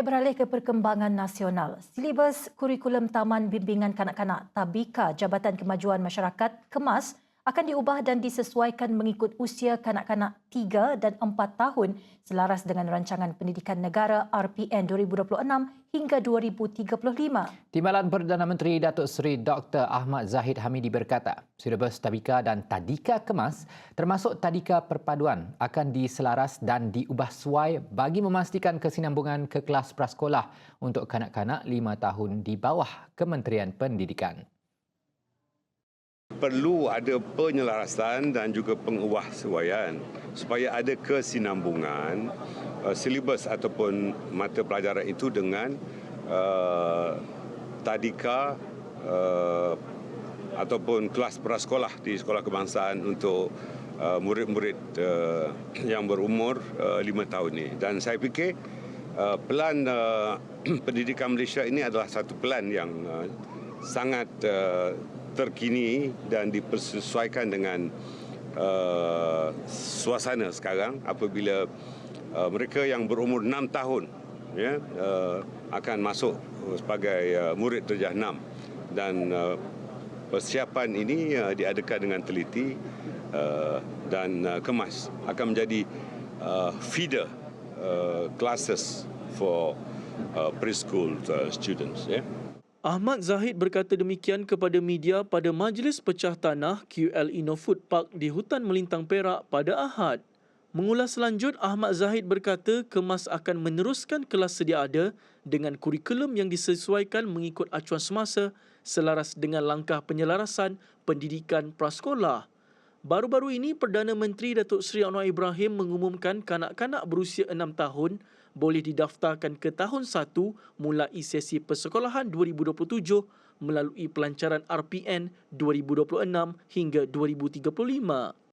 Beralih ke perkembangan nasional. Silibus kurikulum Taman Bimbingan Kanak-kanak Tabika Jabatan Kemajuan Masyarakat Kemas akan diubah dan disesuaikan mengikut usia kanak-kanak 3 dan 4 tahun selaras dengan Rancangan Pendidikan Negara RPN 2026 hingga 2035. Timbalan Perdana Menteri Datuk Seri Dr. Ahmad Zahid Hamidi berkata, silibus Tadika dan Tadika Kemas termasuk Tadika Perpaduan akan diselaras dan diubah suai bagi memastikan kesinambungan ke kelas prasekolah untuk kanak-kanak 5 tahun di bawah Kementerian Pendidikan perlu ada penyelarasan dan juga pengubahsuaian supaya ada kesinambungan uh, silibus ataupun mata pelajaran itu dengan uh, tadika uh, ataupun kelas prasekolah di sekolah kebangsaan untuk uh, murid-murid uh, yang berumur uh, lima tahun ini dan saya fikir uh, pelan uh, pendidikan Malaysia ini adalah satu pelan yang uh, sangat uh, terkini dan dipersesuaikan dengan uh, suasana sekarang apabila uh, mereka yang berumur 6 tahun ya uh, akan masuk sebagai uh, murid darjah 6 dan uh, persiapan ini uh, diadakan dengan teliti uh, dan uh, kemas akan menjadi uh, feeder uh, classes for uh, preschool uh, students yeah. Ahmad Zahid berkata demikian kepada media pada Majlis Pecah Tanah QL Inno Food Park di Hutan Melintang Perak pada Ahad. Mengulas lanjut, Ahmad Zahid berkata kemas akan meneruskan kelas sedia ada dengan kurikulum yang disesuaikan mengikut acuan semasa selaras dengan langkah penyelarasan pendidikan prasekolah. Baru-baru ini, Perdana Menteri Datuk Seri Anwar Ibrahim mengumumkan kanak-kanak berusia 6 tahun boleh didaftarkan ke tahun 1 mulai sesi persekolahan 2027 melalui pelancaran RPN 2026 hingga 2035.